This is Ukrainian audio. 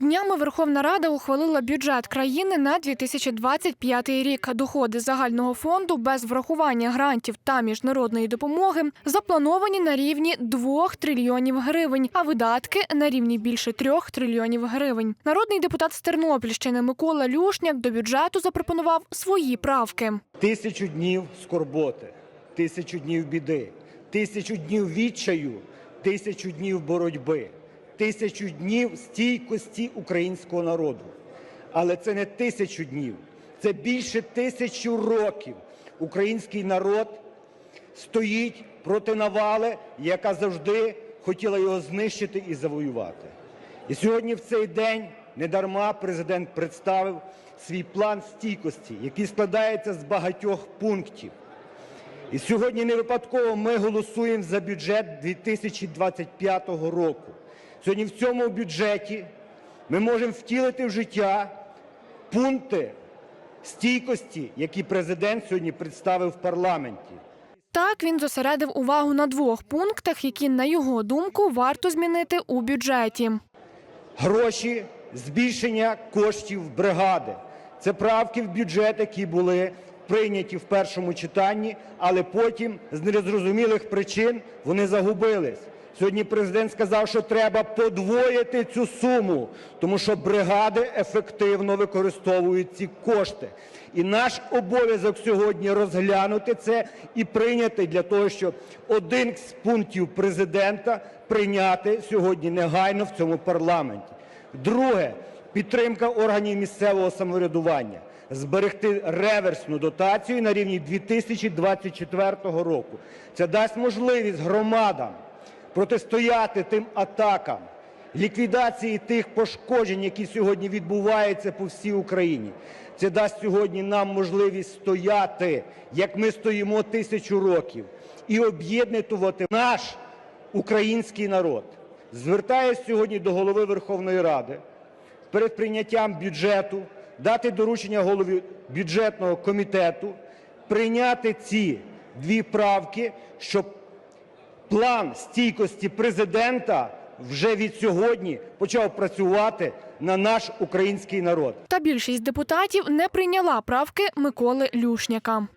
Днями Верховна Рада ухвалила бюджет країни на 2025 рік. Доходи загального фонду без врахування грантів та міжнародної допомоги заплановані на рівні 2 трильйонів гривень, а видатки на рівні більше 3 трильйонів гривень. Народний депутат з Тернопільщини Микола Люшняк до бюджету запропонував свої правки. Тисячу днів скорботи, тисячу днів біди, тисячу днів відчаю, тисячу днів боротьби, тисячу днів стійкості українського народу. Але це не тисячу днів, це більше тисячу років. Український народ стоїть проти навали, яка завжди хотіла його знищити і завоювати. І сьогодні в цей день недарма президент представив свій план стійкості, який складається з багатьох пунктів. І сьогодні не випадково ми голосуємо за бюджет 2025 року. Сьогодні в цьому бюджеті ми можемо втілити в життя пункти стійкості, які президент сьогодні представив в парламенті. Так він зосередив увагу на двох пунктах, які, на його думку, варто змінити у бюджеті. гроші, збільшення коштів бригади. Це правки в бюджет, які були прийняті в першому читанні, але потім з незрозумілих причин вони загубились. Сьогодні президент сказав, що треба подвоїти цю суму, тому що бригади ефективно використовують ці кошти. І наш обов'язок сьогодні розглянути це і прийняти для того, щоб один з пунктів президента прийняти сьогодні негайно в цьому парламенті. Друге підтримка органів місцевого самоврядування. Зберегти реверсну дотацію на рівні 2024 року. Це дасть можливість громадам протистояти тим атакам, ліквідації тих пошкоджень, які сьогодні відбуваються по всій Україні. Це дасть сьогодні нам можливість стояти, як ми стоїмо тисячу років, і об'єднувати наш український народ. Звертаюсь сьогодні до голови Верховної Ради перед прийняттям бюджету дати доручення голові бюджетного комітету прийняти ці дві правки, щоб план стійкості президента вже від сьогодні почав працювати на наш український народ. Та більшість депутатів не прийняла правки Миколи Люшняка.